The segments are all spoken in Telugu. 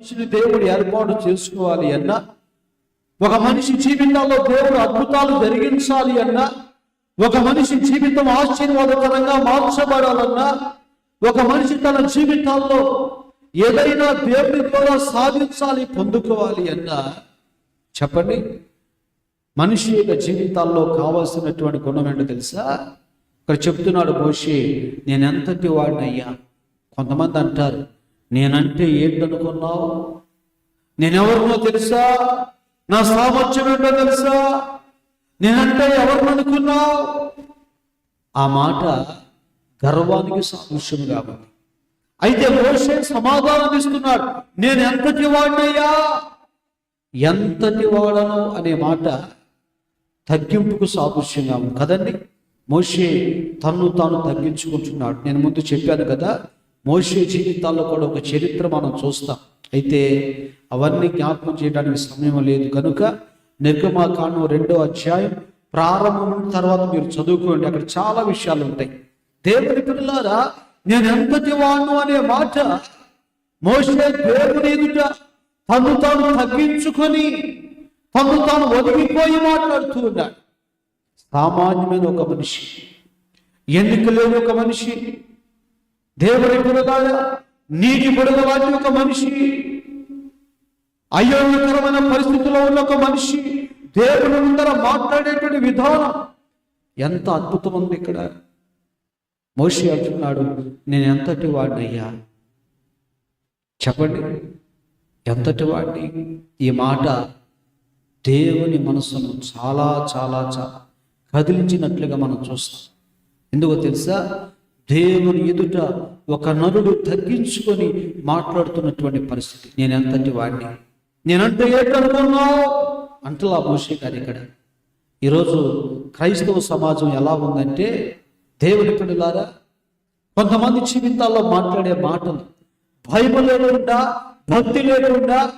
మనిషిని దేవుడు ఏర్పాటు చేసుకోవాలి అన్నా ఒక మనిషి జీవితంలో దేవుడు అద్భుతాలు జరిగించాలి అన్నా ఒక మనిషి జీవితం ఆశీర్వాదకరంగా మార్చబడాలన్నా ఒక మనిషి తన జీవితాల్లో ఏదైనా దేవుడి ద్వారా సాధించాలి పొందుకోవాలి అన్నా చెప్పండి. మనిషి యొక్క జీవితాల్లో కావాల్సినటువంటి గుణం ఏంటో తెలుసా? ఇక్కడ చెప్తున్నాడు మోషి నేనెంతటి వాడినయ్యా? కొంతమంది అంటారు నేనంటే ఏంటనుకున్నావు నేనెవరినో తెలుసా? నా సామర్థ్యం ఏంటో తెలుసా? నేనంటే ఎవరిని అనుకున్నావు ఆ మాట గర్వానికి సాదృశ్యం కాబట్టి. అయితే మోషే సమాధానం ఇస్తున్నాడు. నేను ఎంతటి వాడినయ్యా? ఎంతటి వాడను? అనే మాట తగ్గింపుకు సాదృశ్యంగా ఉంది కదండి? మోషే తన్ను తాను తగ్గించుకుంటున్నాడు. నేను ముందు చెప్పాను కదా మోసే జీవితాల్లో కూడా ఒక చరిత్ర మనం చూస్తాం. అయితే అవన్నీ జ్ఞాపకం చేయడానికి సమయం లేదు. కనుక నిర్గమాకాండం రెండో అధ్యాయం ప్రారంభం తర్వాత మీరు చదువుకోండి. అక్కడ చాలా విషయాలు ఉంటాయి. దేవుని పిల్లలారా నేను ఎంతటి వాడు అనే మాట మోసే దేవుని ఎదుట తను తాను తగ్గించుకొని తను తాను ఒదిగిపోయి మాట్లాడుతూ ఉన్నాడు. సామాన్యమైన ఒక మనిషి ఎన్నిక లేని ఒక మనిషి దేవుని పిల్లగాడ నీటి బుడగ లాంటి ఒక మనిషి. అయోగ్యకరమైన పరిస్థితిలో ఉన్న ఒక మనిషి. దేవుని ముందర మాట్లాడేటువంటి విధానం. ఎంత అద్భుతం ఉంది ఇక్కడ. మోషి అంటున్నాడు నేను ఎంతటి వాడినయ్యా? చెప్పండి. ఎంతటి వాడిని? ఈ మాట దేవుని మనసును చాలా చాలా చాలా కదిలించినట్లుగా మనం చూస్తాం. ఎందుకో తెలుసా? దేవుని ఎదుట ఒక నరుడు తగ్గించుకొని మాట్లాడుతున్నటువంటి పరిస్థితి. నేను ఎంతటి వాడిని నేనంటే ఏంటనుకున్నావు అంటలా మోషే గారు ఇక్కడ. ఈరోజు క్రైస్తవ సమాజం ఎలా ఉందంటే దేవుని పిల్లలారా కొంతమంది జీవితాల్లో మాట్లాడే మాటలు భయం లేకుండా భక్తి లేకుండా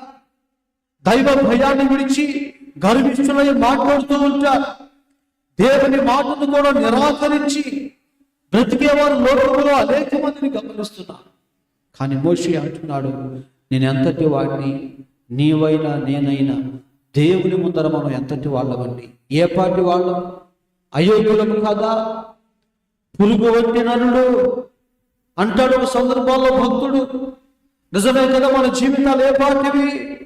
దైవ భయాన్ని విడిచి గర్విష్ఠులై మాట్లాడుతూ ఉంటారు. దేవుని మాటను కూడా నిరాకరించి బ్రతికేవారు లోకంలో అనేక మందిని గమనిస్తున్నారు. కానీ మోషి అంటున్నాడు నేను ఎంతటి వాడిని? నీవైనా నేనైనా దేవుని ముందర మనం ఎంతటి వాళ్ళమండి? ఏ పాటి వాళ్ళం? అయోగ్యులము కదా? పులుగు వంటి నరుడు? అంటాడు ఒక సందర్భాల్లో భక్తుడు నిజమే కదా మన జీవితాలు ఏ పాటివి?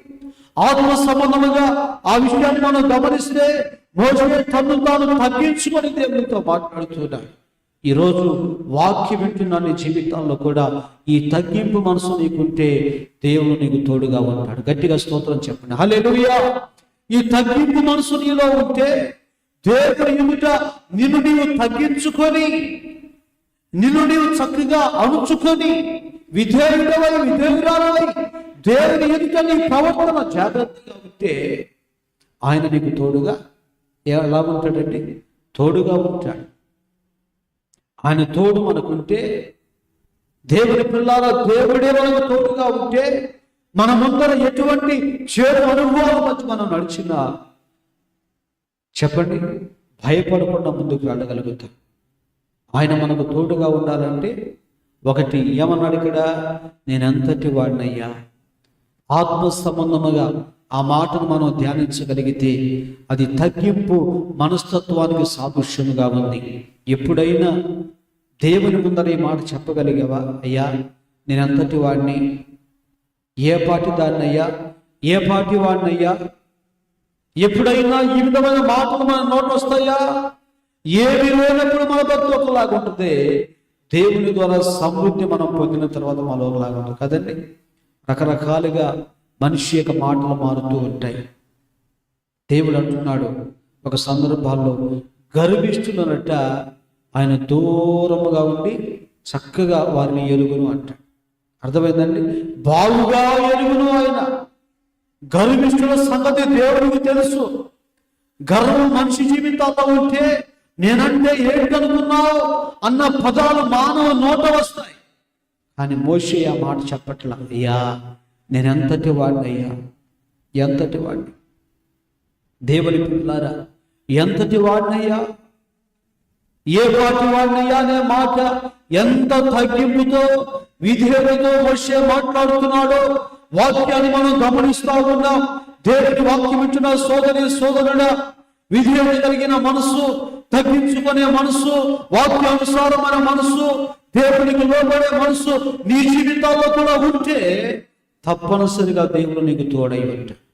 ఆత్మ సంబంధముగా ఆ విషయాన్ని మనం గమనిస్తే మోసమే తను తాను తగ్గించుకొని దేవునితో మాట్లాడుతున్నాడు. ఈరోజు వాక్యం వింటున్న నీ జీవితాల్లో కూడా ఈ తగ్గింపు మనసు నీకుంటే దేవుడు నీకు తోడుగా ఉంటాడు. గట్టిగా స్తోత్రం చెప్పండి. హలేలుయా ఈ తగ్గింపు మనసు నీలో ఉంటే దేవుడు ఎదుట నిన్ను నీవు తగ్గించుకొని నిన్ను నీవు చక్కగా అణుచుకొని విధేయుడవై విధేయురాలవై దేవుని ఎదుట నీ ప్రవర్తన జాగ్రత్తగా ఉంటే ఆయన నీకు తోడుగా ఎలా ఉంటాడండి? తోడుగా ఉంటాడు. ఆయన తోడు మనకుంటే దేవుని పిల్లాల దేవుడే మనకు తోడుగా ఉంటే మన ముందర ఎటువంటి చేదు అనుభవాల మధ్య మనం నడిచినా చెప్పండి భయపడకుండా ముందుకు వెళ్ళగలుగుతాం. ఆయన మనకు తోడుగా ఉండాలంటే ఒకటి ఏమన్నాడు ఇక్కడ? నేను ఎంతటి వాడినయ్యా. ఆత్మ సంబంధముగా ఆ మాటను మనం ధ్యానించగలిగితే అది తగ్గింపు మనస్తత్వానికి సాదృశ్యముగా ఉంది. ఎప్పుడైనా దేవుని ముందర ఈ మాట చెప్పగలిగావా? అయ్యా నేను వాడిని. ఏ పాటి దాన్నయ్యా? ఏ పాటి వాడినయ్యా? ఎప్పుడైనా ఈ విధమైన మాటలు మన నోటి వస్తాయా? ఏమి లేనప్పుడు మన భక్తి ఒకలాగా ఉంటుంది. దేవుని ద్వారా సమృద్ధి మనం పొందిన తర్వాత మన ఒకలాగా ఉంటుంది కదండి. రకరకాలుగా మనిషి యొక్క మాటలు మారుతూ ఉంటాయి. దేవుడు అంటున్నాడు ఒక సందర్భాల్లో గర్భిష్ఠులనట ఆయన దూరముగా ఉండి చక్కగా వారిని ఎరుగును అంటాడు అర్థమైందండి? బావుగా ఎరుగును ఆయన. గర్విష్ఠుల సంగతి దేవుడికి తెలుసు. గర్వం మనిషి జీవితాల్లో ఉంటే నేనంటే ఏంటనుకున్నావు అన్న పదాలు మానవ నోట వస్తాయి. కానీ మోషే ఆ మాట చెప్పట్లా అయ్యా నేను ఎంతటి వాడిని అయ్యా ఎంతటి వాడిని దేవుని పిల్లారా ఎంతటి వాడినయ్యా ఏ పాటి వాడినయ్యా అనే మాట ఎంత తగ్గింపుతో విధేయతో వచ్చే మాట్లాడుతున్నాడో వాక్యాన్ని మనం గమనిస్తా ఉన్నాం. దేవుని వాక్యం ఇచ్చిన సోదరి సోదరుడ విధేయత కలిగిన మనసు తగ్గించుకునే మనసు వాక్యానుసారమైన మనసు దేవునికి లోబడే మనసు నీ జీవితాల్లో కూడా ఉంటే తప్పనిసరిగా దేవుడు నీకు తోడై ఉంటాడు.